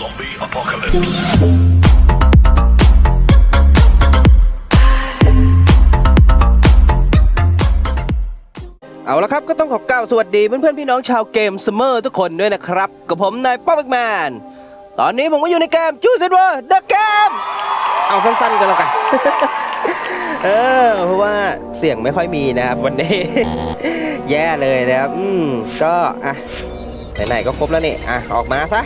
Zombie apocalypse. เอาละครับก็ต้องขอกล่าวสวัสดีเพื่อนๆพี่น้องชาวเกมสเมอร์ทุกคนด้วยนะครับ กับผมนายป๊อปแมน ตอนนี้ผมก็อยู่ในเกมจูเซนวอร์เดอะเกม เอาสั้นๆกันแล้วกัน เออ เพราะว่าเสียงไม่ค่อยมีนะครับวันนี้ แย่เลยนะครับ อืม ก็ อะไหนๆก็ครบแล้วนี่ อะ ออกมาซะ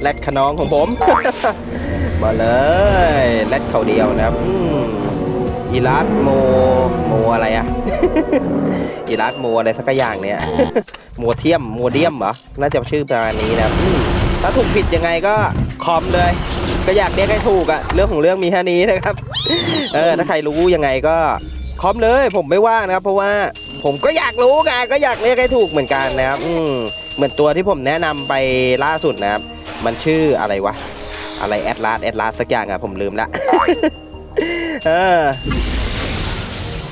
แรดขนองของผม มาเลยแรดเขาเดียวนะครับอีลัสโมโมอะไรอะอีรัสโมอะไรสักอย่างเนี่ยโมเทียมโมเดียมเหรอน่าจะชื่อประมาณนี้นะครับถ้าถูกผิดยังไงก็คอมเลย ก็อยากเรียกให้ถูกอะเรื่องของเรื่องมีแค่นี้นะครับเออถ้าใครรู้ยังไงก็คอมเลยผมไม่ว่านะครับ เพราะว่าผมก็อยากรู้ไงก็อยากเรียกให้ถูกเหมือนกันนะครับ อืมเหมือนตัวที่ผมแนะนำไปล่าสุดนะครับ มันชื่ออะไรวะ อะไรแอดลาสแอดลาสสักอย่างอะผมลืมละ เออ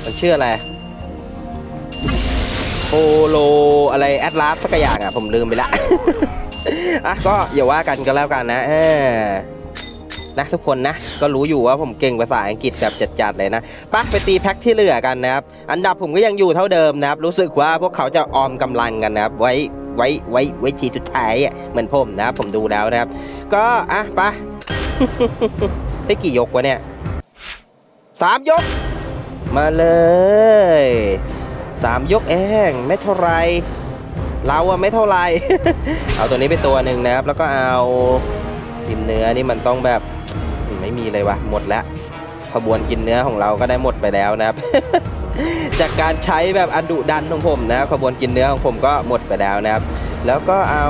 มันชื่ออะไรโปโลอะไรแอดลาสสักอย่างอะผมลืมไปละ อะก็อย่าว่ากันก็แล้วกันนะเออนะทุกคนนะก็รู้อยู่ว่าผมเก่งภาษาอังกฤษแบบจัดๆเลยนะไปไปตีแพ็คที่เหลือกันนะครับ อันดับผมก็ยังอยู่เท่าเดิมนะครับ รู้สึกว่าพวกเขาจะออมกำลังกันนะครับ ไว้ ไว้ไว้ไว้ทีสุดท้ายอะเหมือนผมนะผมดูแล้วนะครับ ก็อะไปได้กี่ยกวะเนี่ยสามยก มาเลยสามยกเองไม่เท่าไรเราอะไม่เท่าไร เอาตัวนี้ไปตัวหนึ่งนะครับ แล้วก็เอากินเนื้อนี่มันต้องแบบไม่มีเลยวะหมดแล้วขบวนกินเนื้อของเราก็ได้หมดไปแล้วนะครับ จากการใช้แบบอันดุดันของผมนะครับขบวนกินเนื้อของผมก็หมดไปแล้วนะครับ แล้วก็เอา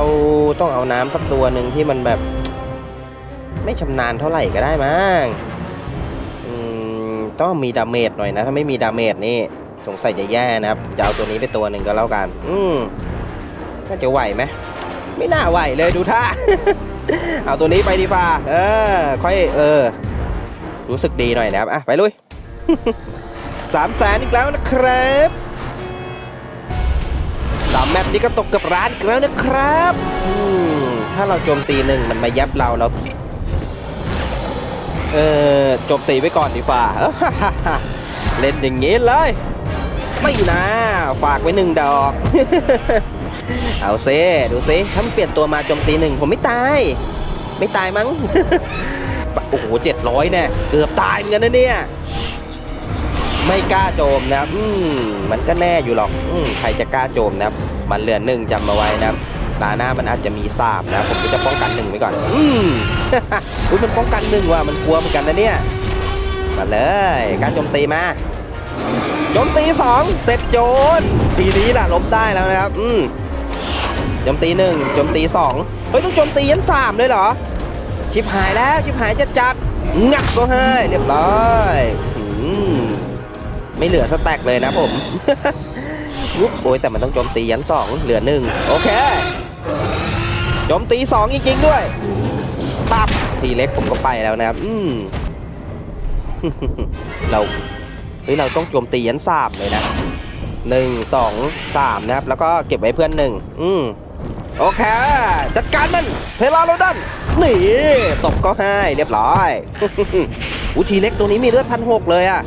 ต้องเอาน้ำสักตัวหนึ่งที่มันแบบ ไม่ชำนาญเท่าไหร่ก็ได้มั้งอืมต้องมีดาเมจหน่อยนะ ถ้าไม่มีดาเมจนี่สงสัยจะแย่นะครับจะเอาตัวนี้ไปตัวหนึ่งก็แล้วกัน อืมน่าจะไหวไหมไม่น่าไหวเลยดูท่าเอาตัวนี้ไปดีฟ้าเออ ค่อยเออ รู้สึกดีหน่อยนะครับอะไปลุย สามแสนอีกแล้วนะครับสามแมตช์นี้ก็ตกกับร้านอีกแล้วนะครับถ้าเราโจมตีหนึ่งมันมายับเราเราเออโจมตีไว้ก่อนดีฝ่าเล่นอย่างงี้เลย ไม่นะฝากไว้หนึ่งดอก เอาเซดูซิถ้ามันเปลี่ยนตัวมาโจมตีหนึ่งผมไม่ตาย ไม่ตายมั้งโอ้โหเจ็ดร้อยแน่เกือบตายเหมือนกันนะเนี่ย ไม่กล้าโจมนะครับอืมมันก็แน่อยู่หรอกอืมใครจะกล้าโจมนะครับ มันเหลือหนึ่งจำมาไว้นะครับตาหน้ามันอาจจะมีสามนะ ผมก็จะป้องกันหนึ่งไว้ก่อน อืมอุ้ยมันป้องกันหนึ่งว่ะมันกลัวเหมือนกันนะเนี่ยมาเลย การโจมตีมาโจมตีสองเสร็จโจนทีนี้ล่ะล้มได้แล้วนะครับ อืมโจมตีหนึ่งโจมตีสองเฮ้ยต้องโจมตียันสามเลยเหรอ ชิบหายแล้วชิบหายจะจัดงับก็ให้เรียบร้อยอืม ไม่เหลือสแต็กเลยนะผมอุ๊บโอ้ยแต่มันต้องโจมตียันสองเหลือหนึ่งโอเคโจมตีสองจริงๆด้วยตับทีเล็กผมก็ไปแล้วนะครับอืมเราเฮ้ยเราต้องโจมตียันสามเลยนะหนึ่งสองสามนะครับ แล้วก็เก็บไว้เพื่อนหนึ่งอืมโอเค จัดการมันเพลาโรดันนี่ตบก็ให้เรียบร้อยอุยทีเล็กตัวนี้มีเลือดพันหกเลยอะ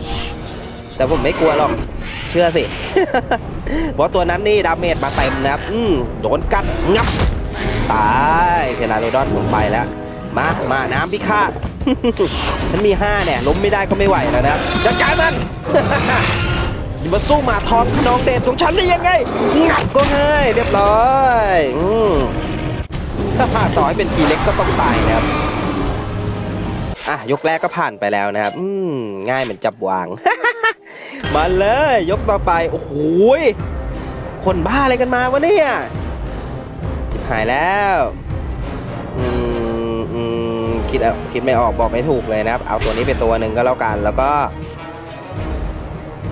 แต่ผมไม่กลัวหรอก เชื่อสิ เพราะตัวนั้นนี่ดาเมจมาเต็มนะครับ อืมโดนกัดงับ ตายเพลาโรดอนผมไปแล้ว มา มาน้ำพิฆาตฉันมีห้าเนี่ยล้มไม่ได้ก็ไม่ไหวแล้วนะครับจัดการมันอย่ามาสู้หมาทองขนองเดชของฉันได้ยังไงงับก็ให้เรียบร้อยอืมต่อให้เป็นทีเล็กก็ต้องตายนะครับอะยกแรกก็ผ่านไปแล้วนะครับ อืมง่ายเหมือนจับวาง มาเลย ยกต่อไป โอ้โหคนบ้าอะไรกันมาวะเนี่ยจิบหายแล้วอืมอืมคิดคิดไม่ออกบอกไม่ถูกเลยนะครับ เอาตัวนี้เป็นตัวหนึ่งก็แล้วกัน แล้วก็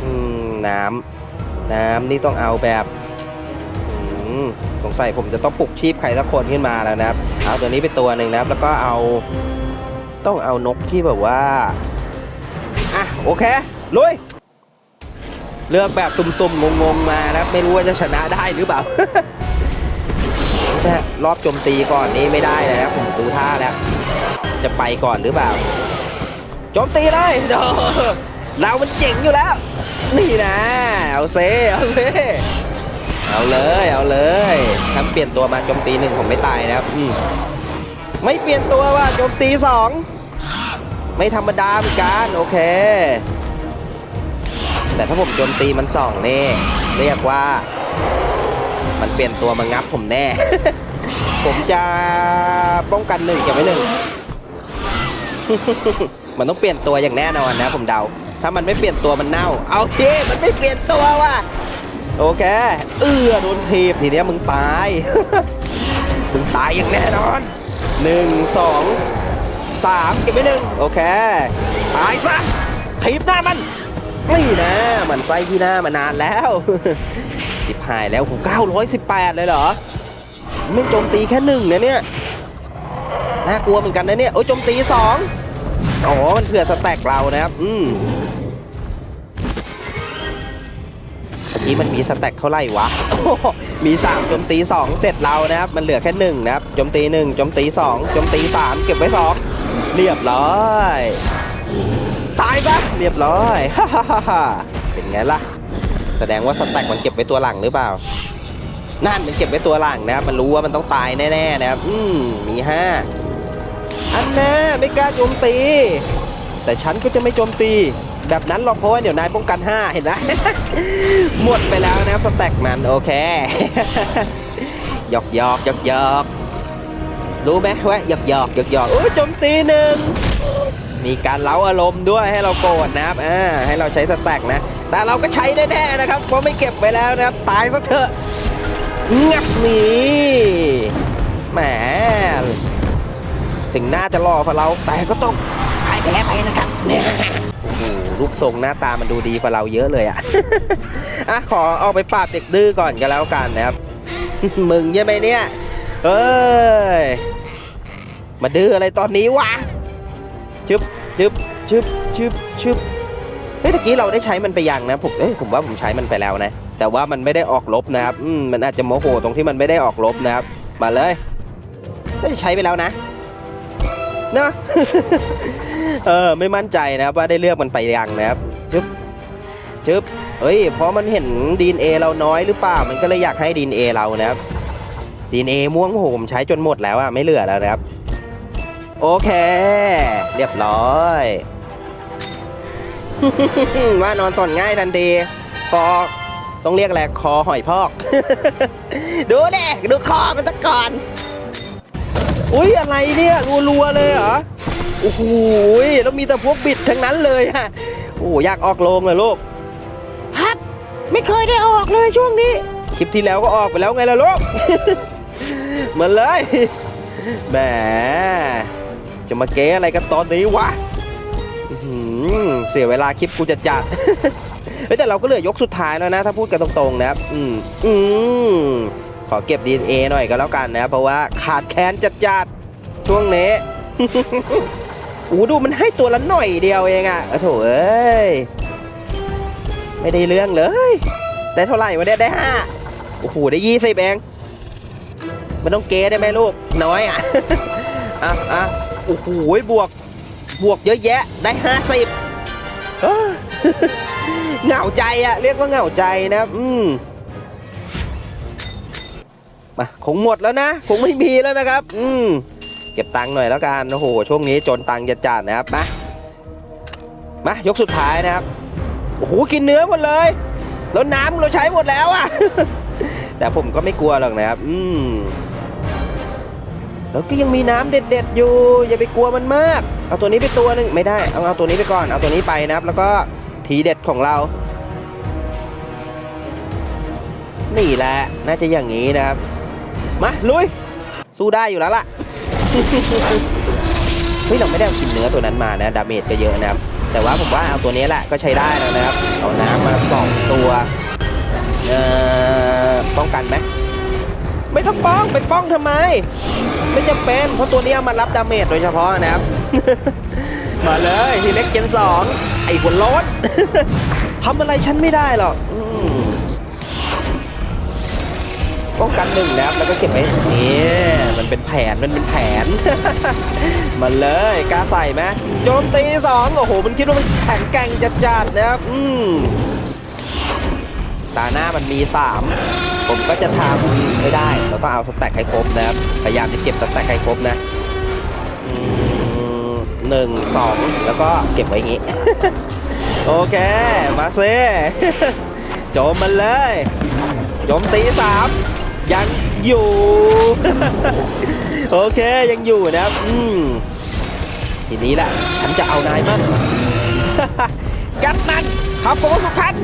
อืมน้ำน้ำนี่ต้องเอาแบบอืมสงสัยผมจะต้องปลุกชีพใครสักคนขึ้นมาแล้วนะครับ เอาตัวนี้เป็นตัวหนึ่งนะครับ แล้วก็เอา ต้องเอานกที่แบบว่า อะ โอเค ลุย เลือกแบบสุ่มๆงงๆมานะไม่รู้ว่าจะชนะได้หรือเปล่าอนะรอบโจมตีก่อนนี่ไม่ได้เลยนะผมดูท่าแล้ว จะไปก่อนหรือเปล่าโจมตีเลยโดเรามันเจ๋งอยู่แล้ว นี่นะ เอาเซเอาเซเอาเลยเอาเลยถ้าเปลี่ยนตัวมาโจมตีหนึ่งผมไม่ตายนะครับอืมไม่เปลี่ยนตัวว่าโจมตีสองไม่ธรรมดาเหมือนกันโอเค แต่ถ้าผมโจมตีมันส่องนี่เรียกว่า มันเปลี่ยนตัวมางับผมแน่ ผมจะป้องกันหนึ่งเก็บไว้หนึ่งมันต้องเปลี่ยนตัวอย่างแน่นอนนะ ผมเดา ถ้ามันไม่เปลี่ยนตัวมันเน่าเอาทีมันไม่เปลี่ยนตัวว่ะโอเค เอื้อโดนทีบทีเนี้ยมึงตาย มึงตายอย่างแน่นอนหนึ่งสองสามเก็บไว้หนึ่งโอเค ตายซะทีบหน้ามัน นี่นะมันไส้ที่หน้ามานานแล้วสิบหายแล้วโหเก้าร้อยสิบแปดเลยเหรอ ไม่โจมตีแค่หนึ่งนะเนี่ยน่ากลัวเหมือนกันนะเนี่ยโอ้ยโจมตีสองอ๋อมันเผื่อสแต็กเรานะครับ อืมเมื่อกี้มันมีสแต็กเท่าไหร่วะ มีสามโจมตีสองเสร็จเรานะครับ มันเหลือแค่หนึ่งนะครับโจมตีหนึ่งโจมตีสองโจมตีสามเก็บไว้สองเรียบร้อย ตายซะเรียบร้อยฮ่าฮ่าฮ่าเป็นไงล่ะ แสดงว่าสแต็กมันเก็บไว้ตัวหลังหรือเปล่า นั่นมันเก็บไว้ตัวหลังนะครับมันรู้ว่ามันต้องตายแน่ๆนะครับ อืมมีห้าอันแน่ไม่กล้าโจมตี แต่ฉันก็จะไม่โจมตี แบบนั้นหรอกเพราะว่าเดี๋ยวนายป้องกัน 5 เห็นไหมหมดไปแล้วนะครับสแต็กมันโอเคหยอกหยอกหยอกหยอกรู้ไหมว่าหยอกหยอกหยอกหยอกโอ้โจมตีหนึ่ง มีการเล้าอารมณ์ด้วยให้เราโกรธนะครับอ่าให้เราใช้สแต็กนะ แต่เราก็ใช้แน่ๆนะครับเพราะไม่เก็บไปแล้วนะครับ ตายซะเถอะงับนี่แหมถึงหน้าจะรอฝ่าเราแต่ก็ต้องพ่ายแพ้ไปนะครับเนี่ยโอ้โหรูปทรงหน้าตามันดูดีฝ่าเราเยอะเลยอะอะขอเอาไปปราบเด็กดื้อก่อนก็แล้วกันนะครับ มึงใช่ไหมเนี่ยเอ้ยมาดื้ออะไรตอนนี้วะ ชึบชึบชึบชึบชึบเฮ้ยตะกี้เราได้ใช้มันไปยังนะผมเอ้ยผมว่าผมใช้มันไปแล้วนะ แต่ว่ามันไม่ได้ออกลบนะครับอืมมันอาจจะโมโหตรงที่มันไม่ได้ออกลบนะครับ มาเลยน่าจะใช้ไปแล้วนะเนอะเออไม่มั่นใจนะครับว่าได้เลือกมันไปยังนะครับชึบชึบเฮ้ยเพราะมันเห็นดีเอเราน้อยหรือเปล่ามันก็เลยอยากให้ดีเอเรานะครับดีเอม่วงโหผมใช้จนหมดแล้วอะไม่เหลือแล้วนะครับ โอเค เรียบร้อย ว่านอนสอนง่ายทันทีคอต้องเรียกอะไรคอหอยพอก ดูเด็ดูคอมันตะก่อน อุ้ยอะไรเนี่ยรัวๆเลยเหรอโอ้โหแล้วมีแต่พวกบิดทั้งนั้นเลยอะโอ้โหอยากออกโรงเลยลูกครับ ไม่เคยได้ออกเลยช่วงนี้ คลิปที่แล้วก็ออกไปแล้วไงล่ะลูกเหมือนเลยแหม จะมาเก๊อะไรกันตอนนี้วะเสียเวลาคลิปกูจะจัดเฮ้ยแต่เราก็เหลือยกสุดท้ายแล้วนะ ถ้าพูดกันตรงๆนะครับ อืมอืมขอเก็บ DNA หน่อยก็แล้วกันนะ เพราะว่าขาดแคลนจัดๆช่วงนี้อู้ดูมันให้ตัวละหน่อยเดียวเองอะโอ้โถเอ้ย ไม่ได้เรื่องเลย ได้เท่าไหร่วะเนี่ยได้ห้าโอ้โหได้ยี่สิบเอง มันต้องเก๊ได้ไหมลูก น้อยอะอะอะ อ้โหบวก บวกเยอะแยะได้ห้าสิบเหงาใจอะเรียกว่าเหงาใจนะครับอืมมาคงหมดแล้วนะ คงไม่มีแล้วนะครับ อืมเก็บตังค์หน่อยแล้วกันโอ้โหช่วงนี้จนตังค์จะจัดนะครับมามายกสุดท้ายนะครับโอ้โหกินเนื้อหมดเลย แล้วน้ำเราใช้หมดแล้วอะแต่ผมก็ไม่กลัวหรอกนะครับ อืม แล้วก็ยังมีน้ำเด็ด ๆ อยู่ อย่าไปกลัวมันมาก เอาตัวนี้ไปตัวหนึงไม่ได้ เอาเอาตัวนี้ไปก่อน เอาตัวนี้ไปนะครับ แล้วก็ทีเด็ดของเรา นี่แหละ น่าจะอย่างนี้นะครับ มาลุย สู้ได้อยู่แล้วล่ะ เฮ้ยเราไม่ได้เอากินเนื้อตัวนั้นมานะ ดาเมจก็เยอะนะครับ แต่ว่าผมว่าเอาตัวนี้แหละก็ใช้ได้แล้วนะครับ เอาน้ำมาสองตัว เอ่อ ป้องกันไหม ไม่ต้องป้อง ไปป้องทำไม ไม่จำเป็น เพราะตัวนี้เอามารับดาเมจโดยเฉพาะนะครับ มาเลยทีเล็กเจนสองไอ้หัวโล้นทำอะไรฉันไม่ได้หรอกอืมป้องกันหนึ่งนะครับแล้วก็เก็บไว้นี่มันเป็นแผนมันเป็นแผน มาเลยกล้าใส่ไหมโจมตีสองโอ้โห มันคิดว่ามันแข็งแกร่งจัดๆนะครับ อืมตาหน้ามันมีสาม ผมก็จะทำไม่ได้แล้วก็เอาสแต็กให้ครบนะครับ พยายามจะเก็บสแต็กให้ครบนะหนึ่งสองแล้วก็เก็บไว้อย่างงี้ โอเค มาเซโจมมันเลยโจมตีสามยังอยู่ โอเคยังอยู่นะครับอืมทีนี้แหละ ฉันจะเอานายมั่งกัดมันขับโปสุขัน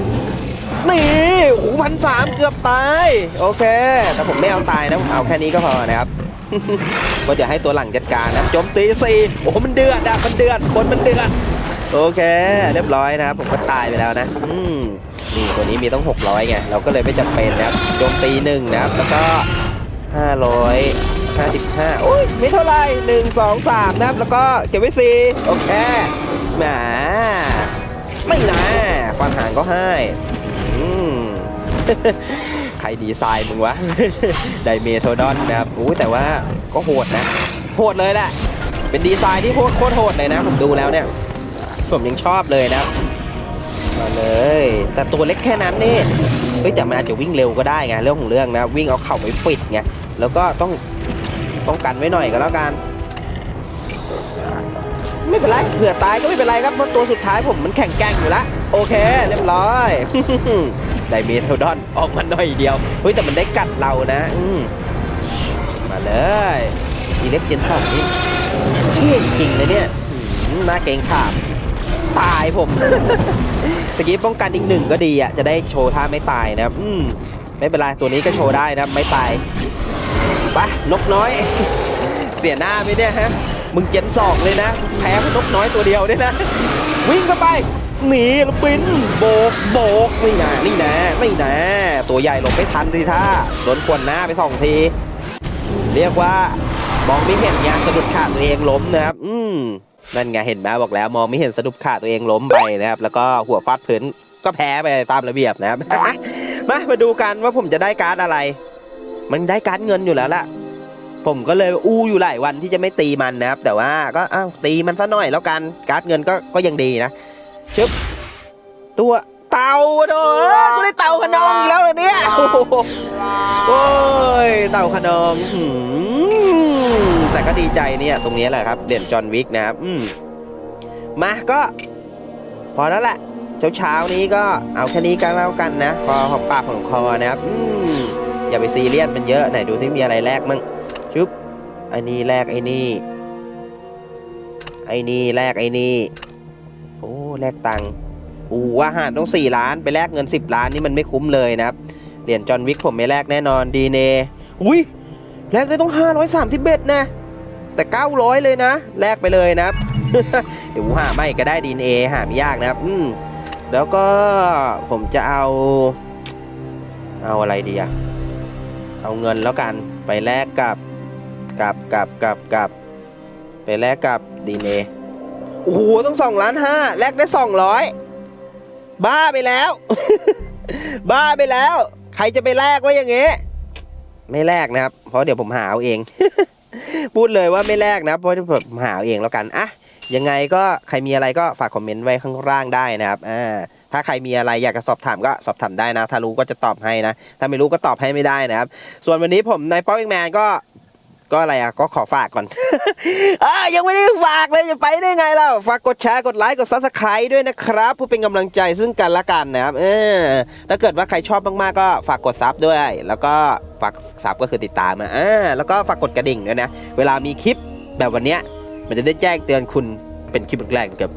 นี่โอ้โหพันสามเกือบตาย โอเค แต่ผมไม่เอาตายนะ ผมเอาแค่นี้ก็พอนะครับก็เดี๋ยวให้ตัวหลังจัดการนะโจมตีสี่โอ้โหมันเดือดอะมันเดือด คนมันเดือด โอเค เรียบร้อยนะครับ ผมก็ตายไปแล้วนะอืมนี่ตัวนี้มีต้อง 600ไง เราก็เลยไม่จำเป็นนะครับโจมตีหนึ่งนะครับ แล้วก็555 โอ้ยไม่เท่าไหร่หนึ่งสองสามนะครับ แล้วก็เก็บไว้สี่โอเคแหมไม่นะฟันหางก็ให้ ใครดีไซน์มึงวะ ไดเมโทดอนนะครับอู้แต่ว่าก็โหดนะ โหดเลยแหละ เป็นดีไซน์ที่โคตรโคตรโหดเลยนะ ผมดูแล้วเนี่ย ผมยังชอบเลยนะมาเลย แต่ตัวเล็กแค่นั้นนี่เฮ้ยแต่มันอาจจะวิ่งเร็วก็ได้ไงเรื่องของเรื่องนะ วิ่งเอาเข่าไปฟิตไงแล้วก็ต้องต้องกันไว้หน่อยก็แล้วกัน ไม่เป็นไรเผื่อตายก็ไม่เป็นไรครับเพราะตัวสุดท้ายผมมันแข็งแกร่งอยู่แล้วโอเค เรียบร้อย ไดเมโทดอนออกมาหน่อยเดียวเฮ้ยแต่มันได้กัดเรานะอืมาเลยทีเล็กเจนสองนี่เท่จริงเลยเนี่ยอืมน่าเกรงขามตายผมตะกี้ป้องกันอีกหนึ่งก็ดีอะจะได้โชว์ท่าไม่ตายนะครับอืมไม่เป็นไรตัวนี้ก็โชว์ได้นะไม่ตายไปนกน้อย เสียหน้าไหมเนี่ยฮะมึงเจนสองเลยนะ แพ้นกน้อยตัวเดียวเนี่ยนะ วิ่งเข้าไป หนีแล้วบินโบกโบกนี่นะนี่นะนี่นะตัวใหญ่หลบไม่ทันทีท่าโดนกวนหน้าไปสองที เรียกว่ามองไม่เห็นไงสะดุดขาตัวเองล้มนะครับ อืมนั่นไงเห็นไหมบอกแล้วมองไม่เห็นสะดุดขาตัวเองล้มไปนะครับ แล้วก็หัวฟาดพื้นก็แพ้ไปตามระเบียบนะครับมามาดูกันว่าผมจะได้การ์ดอะไร มันได้การ์ดเงินอยู่แล้วล่ะ ผมก็เลยอู้อยู่หลายวันที่จะไม่ตีมันนะครับ แต่ว่าก็อ้าวตีมันซะหน่อยแล้วกันการ์ดเงินก็ก็ยังดีนะ ชึบตัวเต่าโถ่เอ้ยกูได้เต่าขนองอีกแล้วเหรอเนี่ยโอ้โหโอ้ยเต่าขนองหืมแต่ก็ดีใจเนี่ยตรงนี้แหละครับเหรียญจอห์นวิกนะครับอืมมาก็พอแล้วแหละเช้าเช้าๆนี้ก็เอาแค่นี้ก็แล้วกันนะพอหอมปากของคอนะครับอืมอย่าไปซีเรียสมันเยอะไหนดูที่มีอะไรแลกมั่งชุบไอ้นี่แลกไอ้นี่ไอ้นี่แลกไอ้นี่โอ้ แลกตังค์อู้อาหารต้องสี่ล้านไปแลกเงินสิบล้านนี่มันไม่คุ้มเลยนะครับ เหรียญจอห์นวิกผมไม่แลกแน่นอนดีเนอุ้ยแลกได้ต้องห้าร้อยสามที่เบ็ดนะ แต่เก้าร้อยเลยนะ แลกไปเลยนะครับเดี๋ยวหาไม่ก็ได้ดีเอหาไม่ยากนะครับ อืมแล้วก็ผมจะเอา เอาอะไรดีอะเอาเงินแล้วกันไปแลกกับกับกับกับกับไปแลกกับดีเน โอ้โหต้องสองล้านห้าแลกได้สองร้อยบ้าไปแล้ว บ้าไปแล้ว ใครจะไปแลกไว้อย่างเงี้ยไม่แลกนะครับ เพราะเดี๋ยวผมหาเอาเอง พูดเลยว่าไม่แลกนะเพราะผมหาเอาเองแล้วกันอะยังไงก็ใครมีอะไรก็ฝากคอมเมนต์ไว้ข้างล่างได้นะครับอ่าถ้าใครมีอะไรอยากจะสอบถามก็สอบถามได้นะ ถ้ารู้ก็จะตอบให้นะ ถ้าไม่รู้ก็ตอบให้ไม่ได้นะครับ ส่วนวันนี้ผมในป๊อปแมนก็ ก็อะไรอะก็ขอฝากก่อน อ่ายังไม่ได้ฝากเลยจะไปได้ไงเล่าฝากกดแชร์กดไลค์กดซับสไคร b e ด้วยนะครับเพื่อเป็นกำลังใจซึ่งกันและกันนะครับเออถ้าเกิดว่าใครชอบมากๆก็ฝากกดซับด้วย แล้วก็ฝากซับก็คือติดตามนะอ่าแล้วก็ฝากกดกระดิ่งด้วยนะ เวลามีคลิปแบบวันเนี้ยมันจะได้แจ้งเตือนคุณ เป็นคลิปแรกๆครับ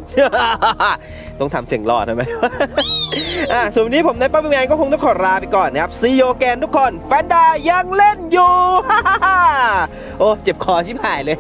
ต้องทำเสียงรอดใช่ไหมอ่าส่วนวันนี้ผมในป้าเป็นงก็คงต้องขอลาไปก่อนนะครับซีโอแกนทุกคนแฟนดายังเล่นอยู่ โอ้ เจ็บคอชิบหายเลย